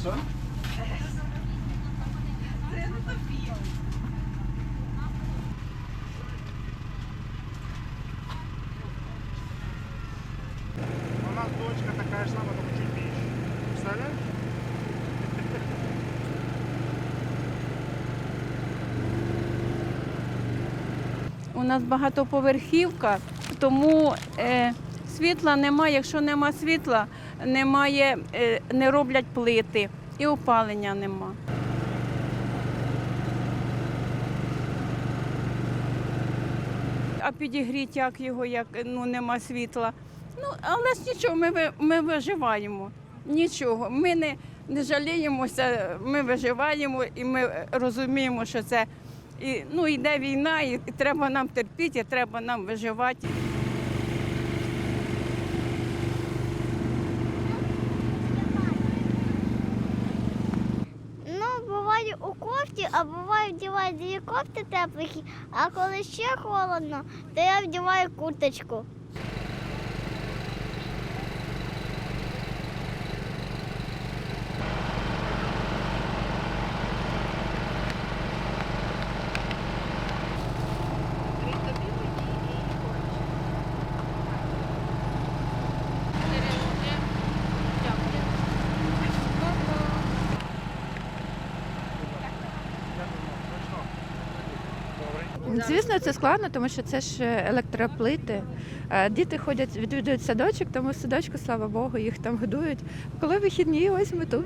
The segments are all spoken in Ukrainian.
Все, У нас дочка такая же самая, только чуть? У нас багатоповерхівка, тому е, світла немає. Якщо нема світла, немає, е, не роблять плити і опалення нема. А підігріть як його, як ну, нема світла. Ну, але ж нічого, ми, ми виживаємо. Нічого. Ми не, не жаліємося, ми виживаємо і ми розуміємо, що це і, ну, йде війна, і, треба нам терпіти, і треба нам виживати. Ну, буває у кофті, а буває вдіваю дві кофти теплих, а коли ще холодно, то я вдіваю курточку. Звісно, це складно, тому що це ж електроплити. Е, Діти ходять, відвідують садочок, тому в садочку, слава Богу, їх там годують. Коли вихідні, ось ми тут.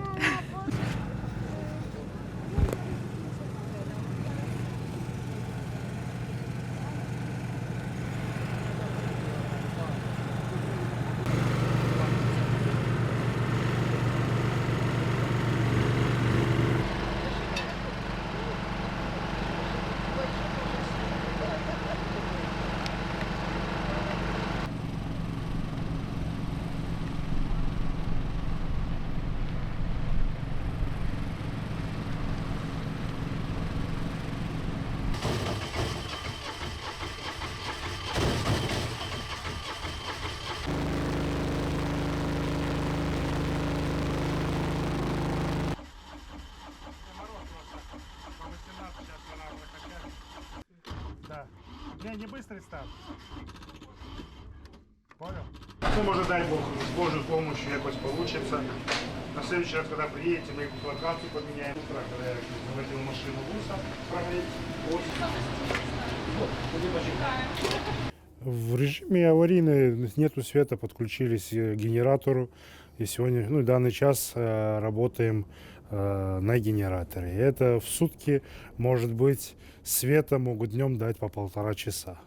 Не, не быстрый старт. Понял? Ну, может, дай Бог, с Божьей помощью якось получится. На следующий раз, когда приедете, мы локацию поменяем. Утро, когда я заводил машину буса прогреть. В режиме аварийной нету света, подключились к генератору. И сегодня, ну, данный час э, работаем на генераторе. Это в сутки, может быть, света могут днем дать по полтора часа.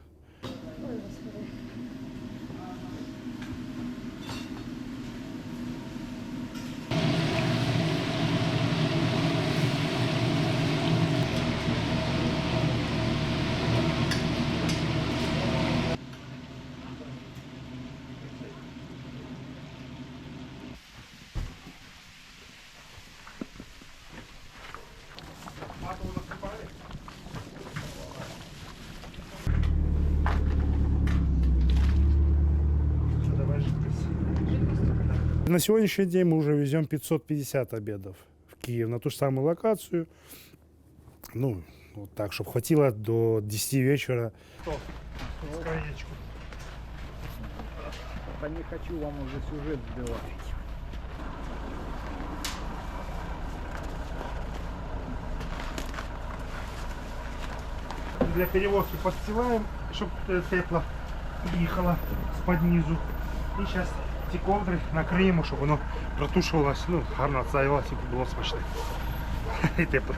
На сегодняшний день мы уже везем 550 обедов в Киев на ту же самую локацию. Ну, вот так, чтобы хватило до 10 вечера. Краечку. Да не хочу вам уже сюжет сбивать. Для перевозки постилаем, чтобы тепло їхало з-під низу. І зараз ці ковдри накриємо, щоб воно протушувалось, ну, гарно відсаювалося і було смачне. І тепло.